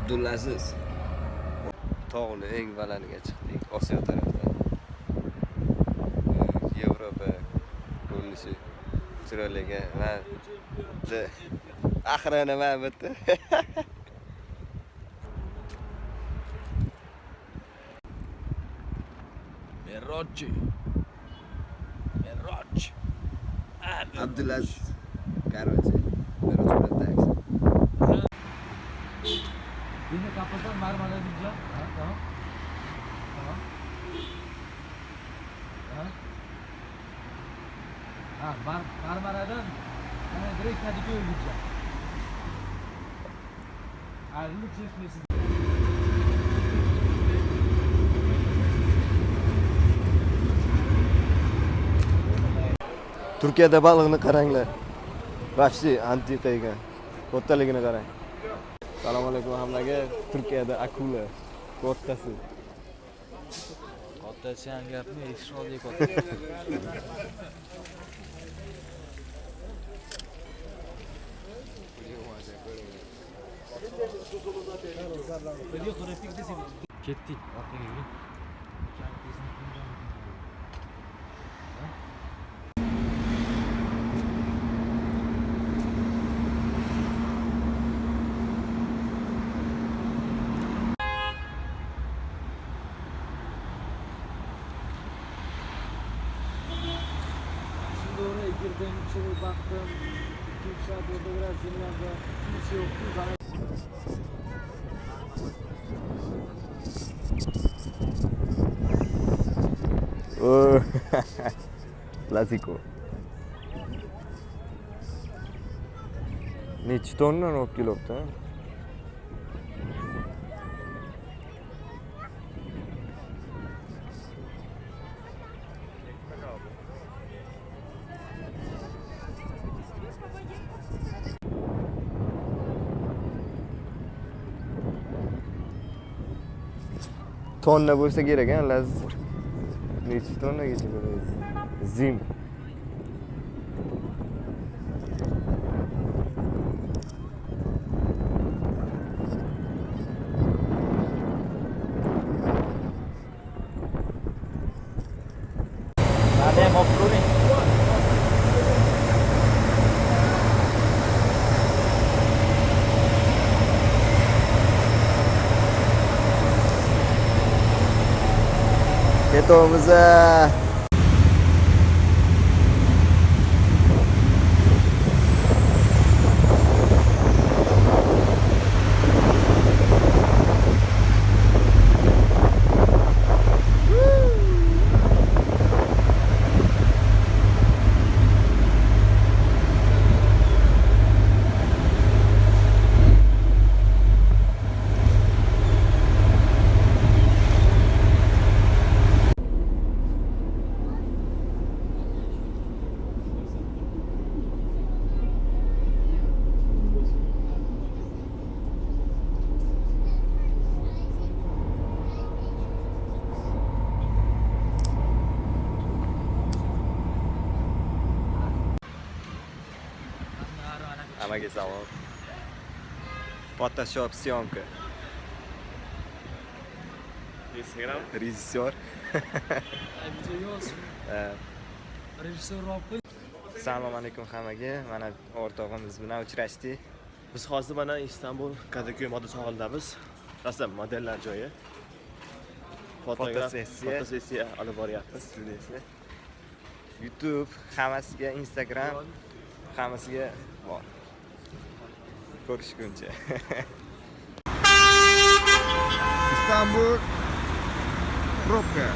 Abdulaziz. Tog'ni eng balandiga chiqdik Osiyo tarafdan. Yevropa ko'rinishi chiroyliga va bitta axiri nima bitta. Merrochi. Merroch. Abdulaziz. Короче, короче, bitta Yine kapatan marmara diyeceğim. Ha, tamam. Tamam. Ha. Ha, Mar Marmara'dan yani direkt Kadıköy'e gideceğim. Ayrılık çeşmesi. Turkiyada baliqni qaranglar. Vahshiy antiqa ekan. Kattaligini qarang. Assalomu alaykum hammaga. Turkiyada akula kattasi. Otasiyan gapni eshitib oldik ota. Ketdik. orqaga yur. Şimdi girdim, içeri baktım. İki üç saat orada biraz dinlendim. Kimse yoktu. Bana Oh. Klasiko. Nechi tonna olib kelibdi? ha? Tonna bo'lsa kerak a laz nechi tonnagacha bo'ladi zim Ada yang ngobrol ketyapmiz hammaga salom Photoshop syomka Instagram rejissyor Eh, Rejissor Robin. assalomu alaykum hammaga mana o'rtog'imiz bilan uchrashdik biz hozir mana Istanbul Kadıköy moda sohilidamiz. Rasm modellar joyi. Fotosessiya. fotosessiya olib boryapmiz. youtube hammasiga instagram hammasiga bor Korkunç. İstanbul Rocker.